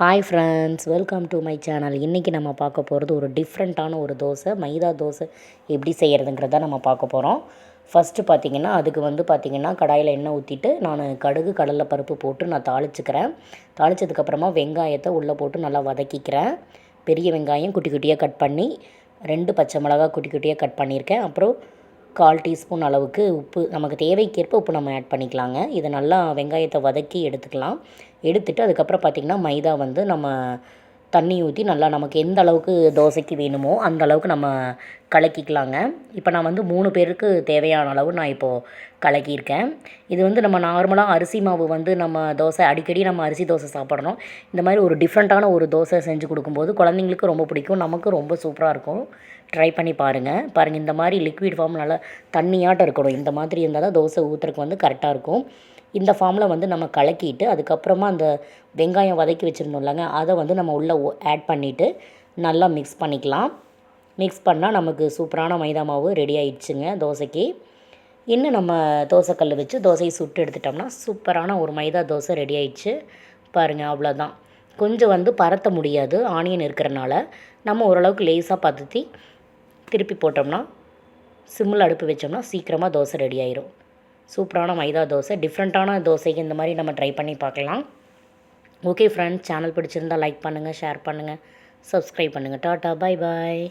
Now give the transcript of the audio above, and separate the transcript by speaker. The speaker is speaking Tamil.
Speaker 1: Hi friends welcome to my channel இன்றைக்கி நம்ம பார்க்க போகிறது ஒரு டிஃப்ரெண்ட்டான ஒரு தோசை மைதா தோசை எப்படி செய்கிறதுங்கிறத நம்ம பார்க்க போகிறோம் ஃபஸ்ட்டு பார்த்திங்கன்னா அதுக்கு வந்து பார்த்திங்கன்னா கடாயில் எண்ணெய் ஊற்றிட்டு நான் கடுகு கடலில் பருப்பு போட்டு நான் தாளிச்சுக்கிறேன். தாளித்ததுக்கப்புறமா வெங்காயத்தை உள்ளே போட்டு நல்லா வதக்கிக்கிறேன். பெரிய வெங்காயம் குட்டி குட்டியாக கட் பண்ணி ரெண்டு பச்சை மிளகா குட்டி குட்டியாக கட் பண்ணியிருக்கேன். அப்புறம் கால் டீஸ்பூன் அளவுக்கு உப்பு நமக்கு தேவைக்கேற்ப உப்பு நம்ம ஆட் பண்ணிக்கலாங்க. இதை நல்லா வெங்காயத்தை வதக்கி எடுத்துக்கலாம். எடுத்துட்டு அதுக்கப்புறம் பார்த்திங்கன்னா மைதா வந்து நம்ம தண்ணி ஊற்றி நல்லா நமக்கு எந்த அளவுக்கு தோசைக்கு வேணுமோ அந்த அளவுக்கு நம்ம கலக்கிக்கலாங்க. இப்போ நான் வந்து மூணு பேருக்கு தேவையான அளவு நான் இப்போது கலக்கியிருக்கேன். இது வந்து நம்ம நார்மலாக அரிசி மாவு வந்து நம்ம தோசை அடிக்கடி நம்ம அரிசி தோசை சாப்பிட்றோம். இந்த மாதிரி ஒரு டிஃப்ரெண்ட்டான ஒரு தோசை செஞ்சு கொடுக்கும்போது குழந்தைங்களுக்கு ரொம்ப பிடிக்கும். நமக்கு ரொம்ப சூப்பராக இருக்கும். ட்ரை பண்ணி பாருங்கள் பாருங்கள் இந்த மாதிரி லிக்விட் ஃபார்ம் நல்லா தண்ணியாட்டம் இருக்கணும். இந்த மாதிரி இருந்தால் தான் தோசை ஊற்றுறக்கு வந்து கரெக்டாக இருக்கும். இந்த ஃபார்மில் வந்து நம்ம கலக்கிட்டு அதுக்கப்புறமா அந்த வெங்காயம் வதக்கி வச்சுருந்தோம்லங்க அதை வந்து நம்ம உள்ளே ஆட் பண்ணிவிட்டு நல்லா மிக்ஸ் பண்ணிக்கலாம். மிக்ஸ் பண்ணால் நமக்கு சூப்பரான மைதா மாவு ரெடி ஆயிடுச்சுங்க தோசைக்கு. இன்னும் நம்ம தோசைக்கல் வச்சு தோசையை சுட்டு எடுத்துட்டோம்னா சூப்பரான ஒரு மைதா தோசை ரெடி ஆயிடுச்சு. பாருங்கள் அவ்வளோதான் கொஞ்சம் வந்து பரத்த முடியாது ஆனியன் இருக்கிறனால. நம்ம ஓரளவுக்கு லேஸாக பதத்தி திருப்பி போட்டோம்னா சிம்மில் அடுப்பு வச்சோம்னா சீக்கிரமாக தோசை ரெடி ஆயிரும். சூப்பரான மைதா தோசை டிஃப்ரெண்ட்டான தோசைக்கு இந்த மாதிரி நம்ம ட்ரை பண்ணி பார்க்கலாம். ஓகே ஃப்ரெண்ட்ஸ் சேனல் பிடிச்சிருந்தால் லைக் பண்ணுங்கள் ஷேர் பண்ணுங்கள் சப்ஸ்கிரைப் பண்ணுங்கள் டாட்டா பாய் பாய்